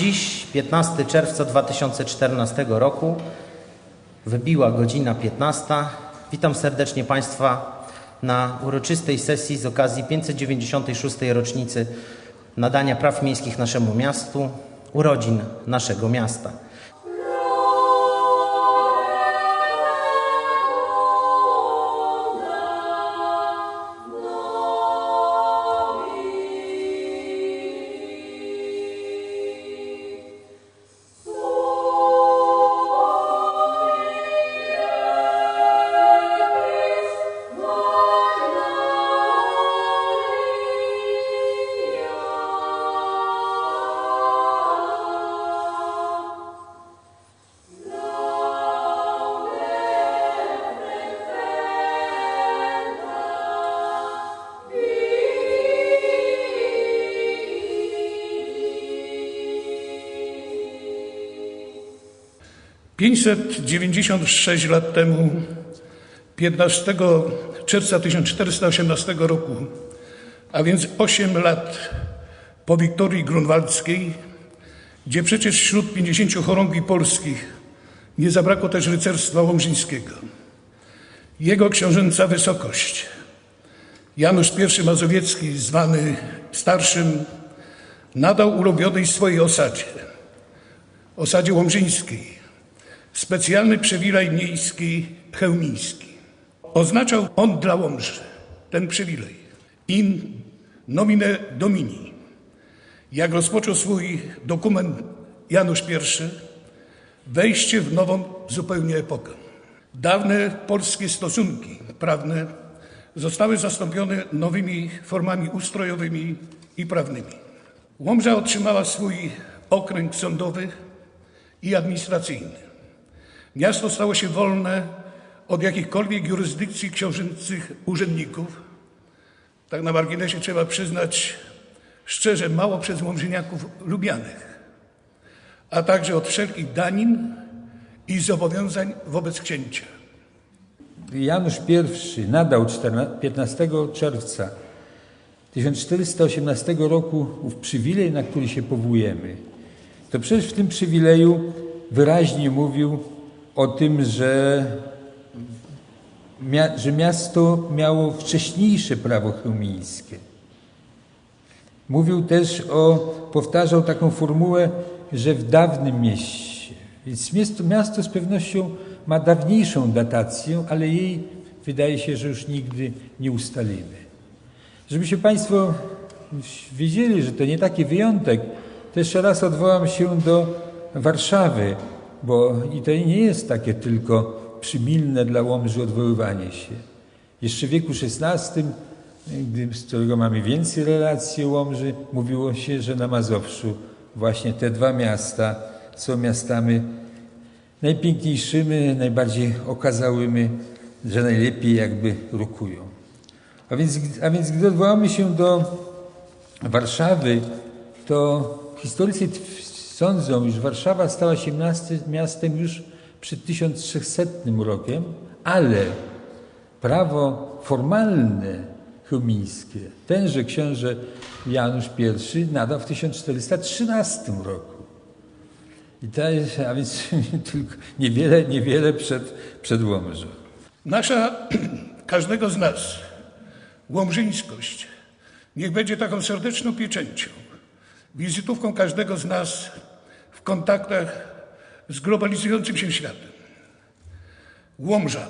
Dziś, 15 czerwca 2014 roku, wybiła godzina 15. Witam serdecznie Państwa na uroczystej sesji z okazji 596. rocznicy nadania praw miejskich naszemu miastu, urodzin naszego miasta. Pięćset dziewięćdziesiąt sześć lat temu, 15 czerwca 1418 roku, a więc 8 lat po Wiktorii Grunwaldzkiej, gdzie przecież wśród 50 chorągwi polskich nie zabrakło też rycerstwa łomżyńskiego. Jego książęca wysokość, Janusz I Mazowiecki, zwany starszym, nadał ulubionej swojej osadzie, osadzie łomżyńskiej, specjalny przywilej miejski chełmiński. Oznaczał on dla Łomży ten przywilej in nomine domini. Jak rozpoczął swój dokument Janusz I, wejście w nową zupełnie epokę. Dawne polskie stosunki prawne zostały zastąpione nowymi formami ustrojowymi i prawnymi. Łomża otrzymała swój okręg sądowy i administracyjny. Miasto stało się wolne od jakichkolwiek jurysdykcji książęcych urzędników. Tak na marginesie trzeba przyznać szczerze, mało przez łomżyniaków lubianych, a także od wszelkich danin i zobowiązań wobec księcia. Janusz I nadał 15 czerwca 1418 roku ów przywilej, na który się powołujemy. To przecież w tym przywileju wyraźnie mówił o tym, że, że miasto miało wcześniejsze prawo chełmińskie. Mówił też o, powtarzał taką formułę, że w dawnym mieście. Więc miasto, miasto z pewnością ma dawniejszą datację, ale jej wydaje się, że już nigdy nie ustalimy. Żebyście Państwo wiedzieli, że to nie taki wyjątek, jeszcze raz odwołam się do Warszawy, bo i to nie jest takie tylko przymilne dla Łomży odwoływanie się. Jeszcze w wieku XVI, z którego mamy więcej relacji Łomży, mówiło się, że na Mazowszu właśnie te dwa miasta są miastami najpiękniejszymi, najbardziej okazałymi, że najlepiej jakby rokują. A więc, a więc gdy odwołamy się do Warszawy, to historycy sądzą, iż Warszawa stała się miastem już przed 1300 rokiem, ale prawo formalne chełmińskie tenże książę Janusz I nadał w 1413 roku. I to jest, a więc tylko niewiele, niewiele przed, przed Łomżą. Nasza, każdego z nas, łomżyńskość, niech będzie taką serdeczną pieczęcią, wizytówką każdego z nas w kontaktach z globalizującym się światem. Łomża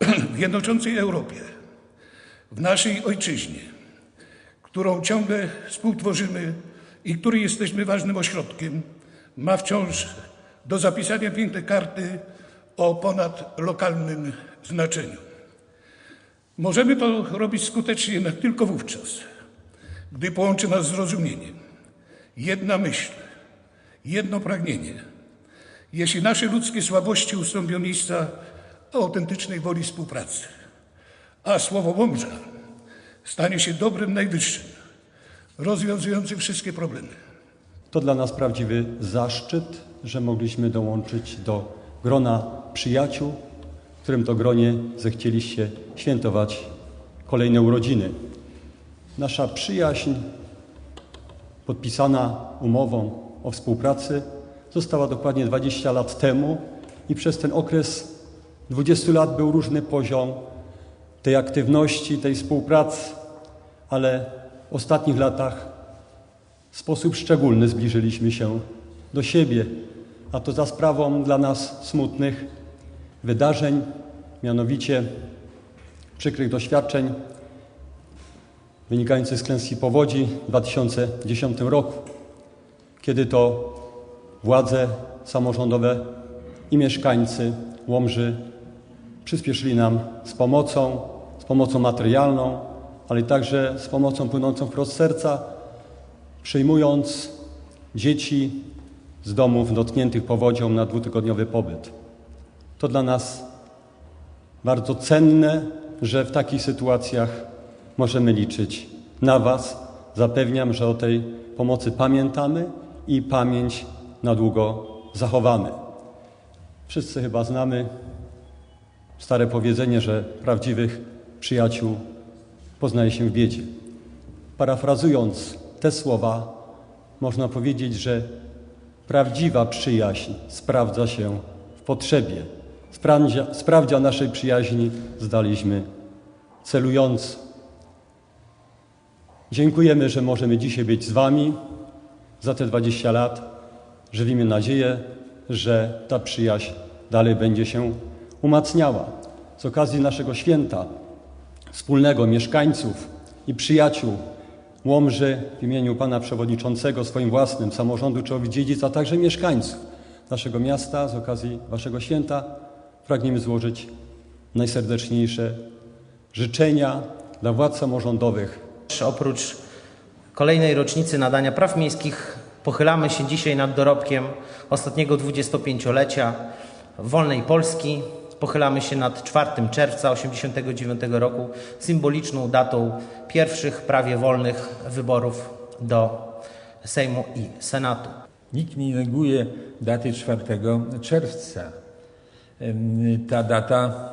w jednoczącej Europie, w naszej ojczyźnie, którą ciągle współtworzymy i której jesteśmy ważnym ośrodkiem, ma wciąż do zapisania piękne karty o ponadlokalnym znaczeniu. Możemy to robić skutecznie tylko wówczas, gdy połączy nas zrozumienie, jedna myśl, jedno pragnienie. Jeśli nasze ludzkie słabości ustąpią miejsca autentycznej woli współpracy, a słowo Łomża stanie się dobrem najwyższym, rozwiązującym wszystkie problemy. To dla nas prawdziwy zaszczyt, że mogliśmy dołączyć do grona przyjaciół, w którym to gronie zechcieliście świętować kolejne urodziny. Nasza przyjaźń podpisana umową o współpracy. Została dokładnie 20 lat temu i przez ten okres 20 lat był różny poziom tej aktywności, tej współpracy, ale w ostatnich latach w sposób szczególny zbliżyliśmy się do siebie, a to za sprawą dla nas smutnych wydarzeń, mianowicie przykrych doświadczeń wynikających z klęski powodzi w 2010 roku, kiedy to władze samorządowe i mieszkańcy Łomży przyspieszyli nam z pomocą, z pomocą materialną, ale także z pomocą płynącą wprost serca, przyjmując dzieci z domów dotkniętych powodzią na dwutygodniowy pobyt. To dla nas bardzo cenne, że w takich sytuacjach możemy liczyć na Was. Zapewniam, że o tej pomocy pamiętamy i pamięć na długo zachowamy. Wszyscy chyba znamy stare powiedzenie, że prawdziwych przyjaciół poznaje się w biedzie. Parafrazując te słowa, można powiedzieć, że prawdziwa przyjaźń sprawdza się w potrzebie. Sprawdzia, sprawdzia naszej przyjaźni zdaliśmy celując. Dziękujemy, że możemy dzisiaj być z Wami za te 20 lat. Żywimy nadzieję, że ta przyjaźń dalej będzie się umacniała. Z okazji naszego święta wspólnego mieszkańców i przyjaciół Łomży w imieniu Pana Przewodniczącego swoim własnym samorządu Czołowi-Dziedzic, a także mieszkańców naszego miasta z okazji Waszego święta pragniemy złożyć najserdeczniejsze życzenia dla władz samorządowych, Oprócz kolejnej rocznicy nadania praw miejskich pochylamy się dzisiaj nad dorobkiem ostatniego 25-lecia wolnej Polski. Pochylamy się nad 4 czerwca 1989 roku, symboliczną datą pierwszych prawie wolnych wyborów do Sejmu i Senatu. Nikt nie neguje daty 4 czerwca. Ta data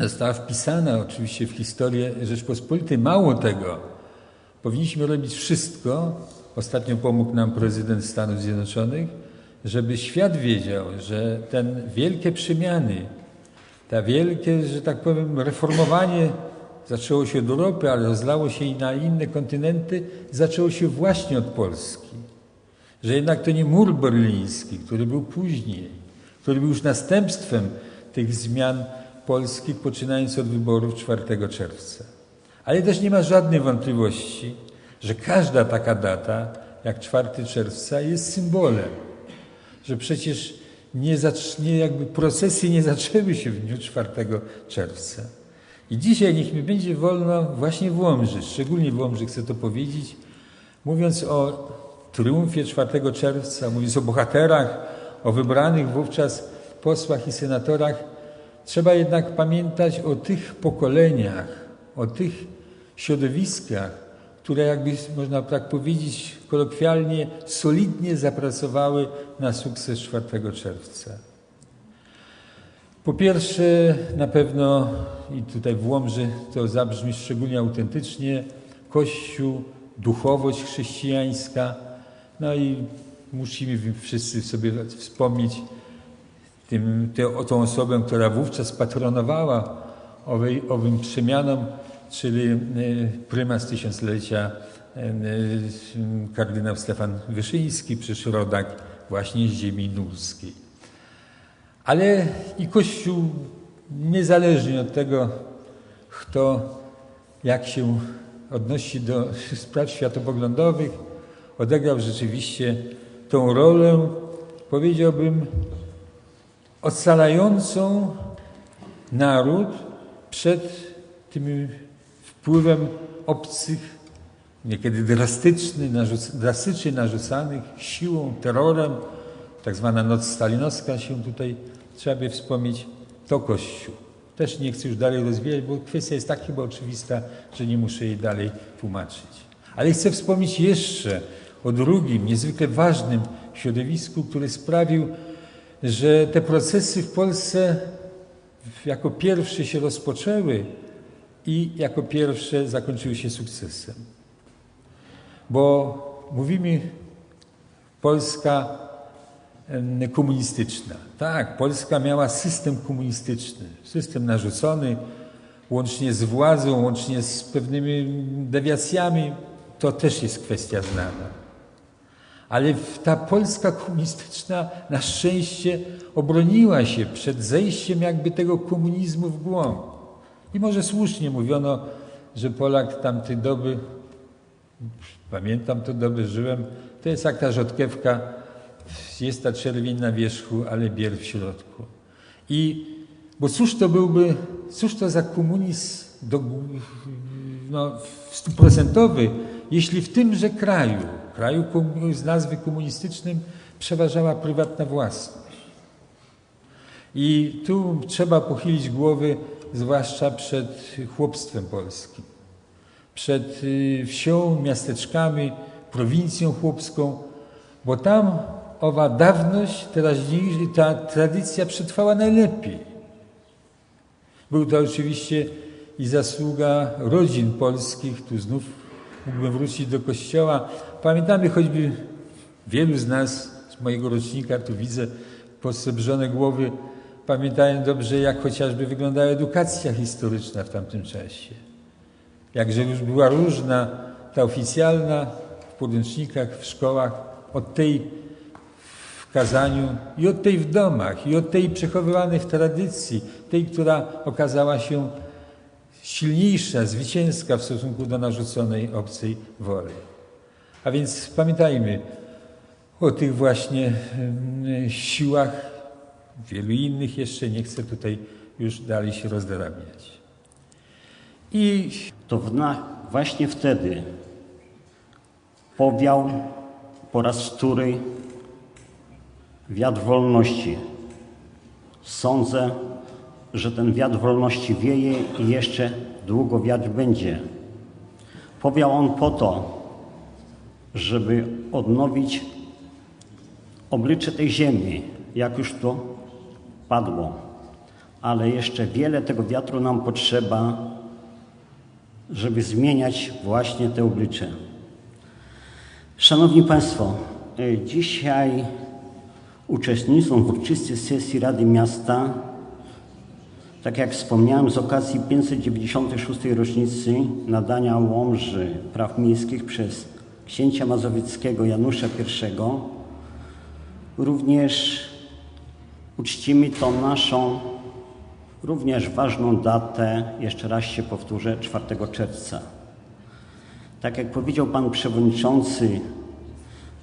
została wpisana oczywiście w historię Rzeczpospolitej. Mało tego, powinniśmy robić wszystko, ostatnio pomógł nam prezydent Stanów Zjednoczonych, żeby świat wiedział, że ten wielkie przemiany, ta wielkie, że tak powiem, reformowanie zaczęło się od Europy, ale rozlało się i na inne kontynenty, zaczęło się właśnie od Polski że jednak to nie mur berliński, który był później, który był już następstwem tych zmian polskich, poczynając od wyborów 4 czerwca. Ale też nie ma żadnej wątpliwości, że każda taka data, jak 4 czerwca, jest symbolem, że przecież nie, jakby procesy nie zaczęły się w dniu 4 czerwca. I dzisiaj niech mi będzie wolno właśnie w Łomży, szczególnie w Łomży chcę to powiedzieć, mówiąc o triumfie 4 czerwca, mówiąc o bohaterach, o wybranych wówczas posłach i senatorach, trzeba jednak pamiętać o tych pokoleniach, o tych środowiskach, które jakby można tak powiedzieć kolokwialnie solidnie zapracowały na sukces 4 czerwca. Po pierwsze, na pewno, i tutaj w Łomży to zabrzmi szczególnie autentycznie, Kościół, duchowość chrześcijańska, no i musimy wszyscy sobie wspomnieć tym, tę, o tą osobę, która wówczas patronowała owej, owym przemianom, czyli e, prymas tysiąclecia e, e, kardynał Stefan Wyszyński, przecież rodak właśnie z ziemi nurskiej. Ale i Kościół, niezależnie od tego, kto jak się odnosi do spraw światopoglądowych, odegrał rzeczywiście tą rolę, powiedziałbym, ocalającą naród przed tym wpływem obcych, niekiedy drastyczny, narzuc, drastycznie narzucanych siłą, terrorem. Tak zwana noc stalinowska się tutaj trzeba by wspomnieć, to Kościół. Też nie chcę już dalej rozwijać, bo kwestia jest tak chyba oczywista, że nie muszę jej dalej tłumaczyć. Ale chcę wspomnieć jeszcze o drugim, niezwykle ważnym środowisku, który sprawił, że te procesy w Polsce jako pierwsze się rozpoczęły i jako pierwsze zakończyły się sukcesem. Bo mówimy Polska komunistyczna. Tak, Polska miała system komunistyczny, system narzucony, łącznie z władzą, łącznie z pewnymi dewiacjami. To też jest kwestia znana. Ale ta Polska komunistyczna na szczęście obroniła się przed zejściem jakby tego komunizmu w głąb. I może słusznie mówiono, że Polak tamtej doby, pamiętam to doby, żyłem, to jest jak ta rzodkiewka, jest ta czerwień na wierzchu, ale biel w środku. I, bo cóż to byłby, cóż to za komunizm do, no, stuprocentowy, jeśli w tymże kraju, kraju z nazwy komunistycznym, przeważała prywatna własność. I tu trzeba pochylić głowy, zwłaszcza przed chłopstwem polskim, przed y, wsią, miasteczkami, prowincją chłopską, bo tam owa dawność, teraźniejsza, ta tradycja przetrwała najlepiej. Był to oczywiście i zasługa rodzin polskich. Tu znów mógłbym wrócić do kościoła. Pamiętamy choćby wielu z nas, z mojego rocznika, tu widzę posrebrzone głowy, pamiętają dobrze, jak chociażby wyglądała edukacja historyczna w tamtym czasie. Jakże już była różna, ta oficjalna w podręcznikach, w szkołach, od tej w kazaniu i od tej w domach, i od tej przechowywanej w tradycji, tej, która okazała się silniejsza, zwycięska w stosunku do narzuconej obcej woli. A więc pamiętajmy o tych właśnie siłach, wielu innych jeszcze, nie chcę tutaj już dalej się rozdrabniać. I To właśnie wtedy powiał po raz wtóry wiatr wolności. Sądzę, że ten wiatr wolności wieje i jeszcze długo wiatr będzie. Powiał on po to, żeby odnowić oblicze tej ziemi, jak już to padło. Ale jeszcze wiele tego wiatru nam potrzeba, żeby zmieniać właśnie te oblicze. Szanowni Państwo, e, dzisiaj uczestniczą w uroczystej sesji Rady Miasta, tak jak wspomniałem, z okazji 596. rocznicy nadania Łomży praw miejskich przez księcia mazowieckiego Janusza I, również uczcimy tą naszą również ważną datę, jeszcze raz się powtórzę, 4 czerwca. Tak jak powiedział Pan Przewodniczący,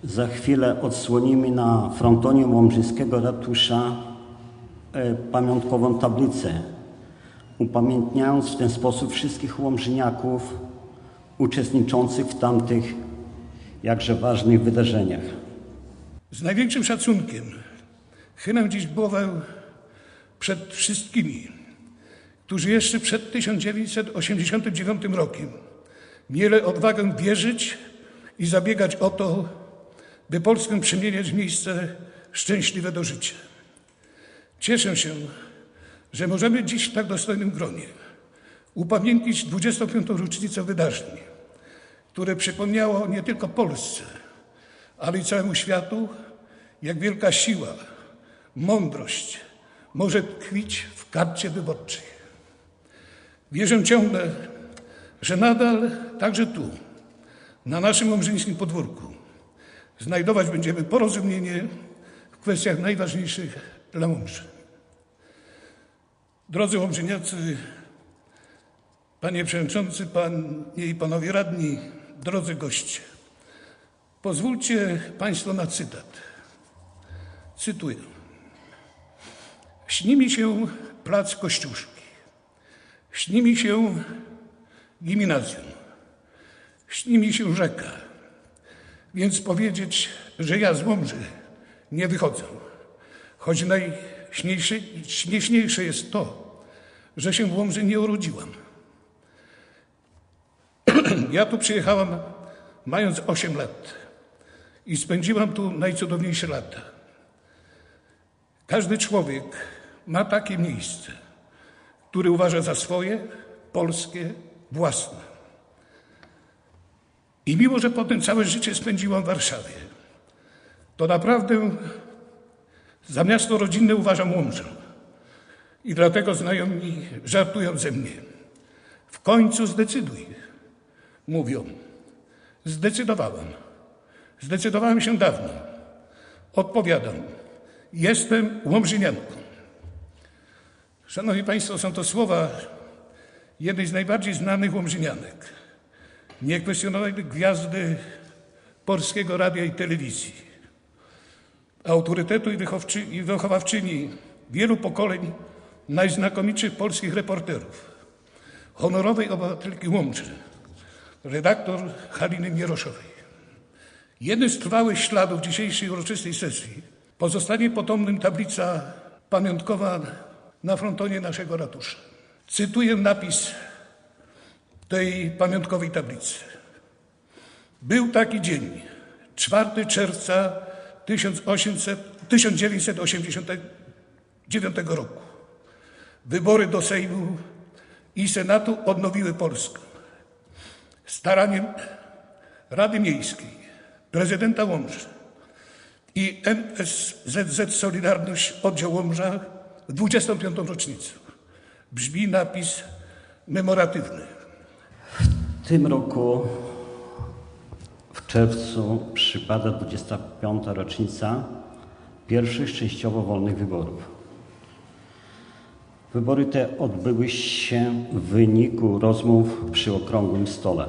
za chwilę odsłonimy na frontonie Łomżyńskiego ratusza e, pamiątkową tablicę, upamiętniając w ten sposób wszystkich łomżyniaków uczestniczących w tamtych jakże ważnych wydarzeniach. Z największym szacunkiem chylę dziś głowę przed wszystkimi, którzy jeszcze przed 1989 rokiem mieli odwagę wierzyć i zabiegać o to, by Polskę przemieniać w miejsce szczęśliwe do życia. Cieszę się, że możemy dziś w tak dostojnym gronie upamiętnić 25. rocznicę wydarzeń, które przypomniało nie tylko Polsce, ale i całemu światu, jak wielka siła, mądrość może tkwić w karcie wyborczej. Wierzę ciągle, że nadal także tu, na naszym łomżyńskim podwórku, znajdować będziemy porozumienie w kwestiach najważniejszych dla Łomży. Drodzy Łomżyniacy, Panie Przewodniczący, Panie i Panowie Radni, drodzy goście, pozwólcie Państwo na cytat. Cytuję. Śni mi się plac Kościuszki. Śni mi się gimnazjum. Śni mi się rzeka. Więc powiedzieć, że ja z Łomży nie wychodzę. Choć najśmieszniejsze jest to, że się w Łomży nie urodziłam. Ja tu przyjechałam mając 8 lat i spędziłam tu najcudowniejsze lata. Każdy człowiek ma takie miejsce, które uważa za swoje, polskie, własne. I mimo, że potem całe życie spędziłam w Warszawie, to naprawdę za miasto rodzinne uważam Łomżę. I dlatego znajomi żartują ze mnie. W końcu zdecyduj, mówią. Zdecydowałem. Zdecydowałem się dawno. Odpowiadam. Jestem Łomżynianką. Szanowni Państwo, są to słowa jednej z najbardziej znanych Łomżynianek. Niekwestionowanej gwiazdy Polskiego Radia i Telewizji. Autorytetu i, i wychowawczyni wielu pokoleń najznakomitszych polskich reporterów. Honorowej obywatelki Łomży, redaktor Haliny Mieroszowej. Jednym z trwałych śladów dzisiejszej uroczystej sesji pozostanie potomnym tablica pamiątkowa na frontonie naszego ratusza. Cytuję napis tej pamiątkowej tablicy. Był taki dzień, 4 czerwca 1800, 1989 roku. Wybory do Sejmu i Senatu odnowiły Polskę. Staraniem Rady Miejskiej, prezydenta Łomży i NSZZ Solidarność Oddział Łomża w 25. rocznicę. Brzmi napis memoratywny. W tym roku w czerwcu przypada 25. rocznica pierwszych częściowo wolnych wyborów. Wybory te odbyły się w wyniku rozmów przy okrągłym stole.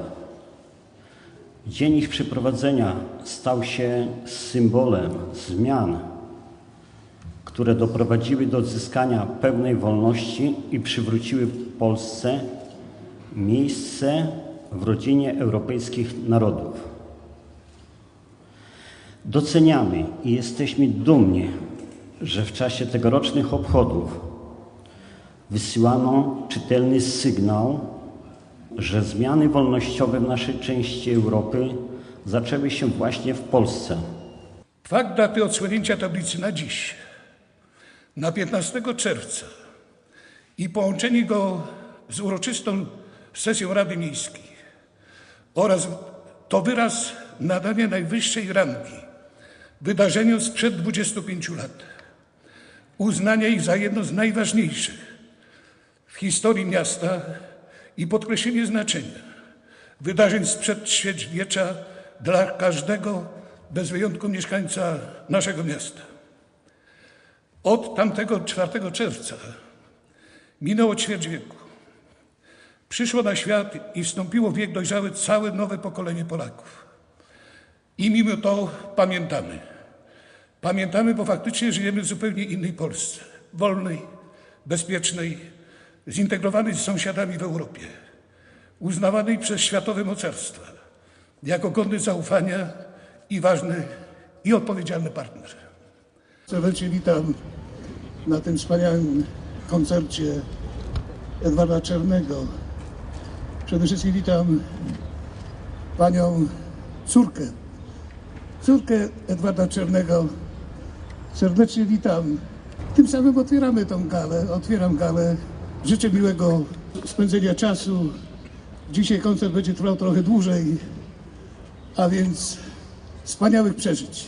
Dzień ich przeprowadzenia stał się symbolem zmian, które doprowadziły do odzyskania pełnej wolności i przywróciły Polsce miejsce w rodzinie europejskich narodów. Doceniamy i jesteśmy dumni, że w czasie tegorocznych obchodów wysyłano czytelny sygnał, że zmiany wolnościowe w naszej części Europy zaczęły się właśnie w Polsce. Fakt daty odsłonięcia tablicy na dziś, na 15 czerwca i połączenie go z uroczystą sesją Rady Miejskiej oraz to wyraz nadania najwyższej rangi wydarzeniom sprzed 25 lat, uznania ich za jedno z najważniejszych w historii miasta i podkreślenie znaczenia wydarzeń sprzed ćwierćwiecza dla każdego bez wyjątku mieszkańca naszego miasta. Od tamtego 4 czerwca minęło ćwierć wieku. Przyszło na świat i wstąpiło w wiek dojrzały całe nowe pokolenie Polaków. I mimo to pamiętamy. Pamiętamy, bo faktycznie żyjemy w zupełnie innej Polsce. Wolnej, bezpiecznej, zintegrowanej z sąsiadami w Europie. Uznawanej przez światowe mocarstwa jako godny zaufania i ważny i odpowiedzialny partner. Serdecznie witam na tym wspaniałym koncercie Edwarda Czernego. Przede wszystkim witam panią córkę, córkę Edwarda Czernego. Serdecznie witam. Tym samym otwieramy tą galę, otwieram galę. Życzę miłego spędzenia czasu. Dzisiaj koncert będzie trwał trochę dłużej, a więc wspaniałych przeżyć.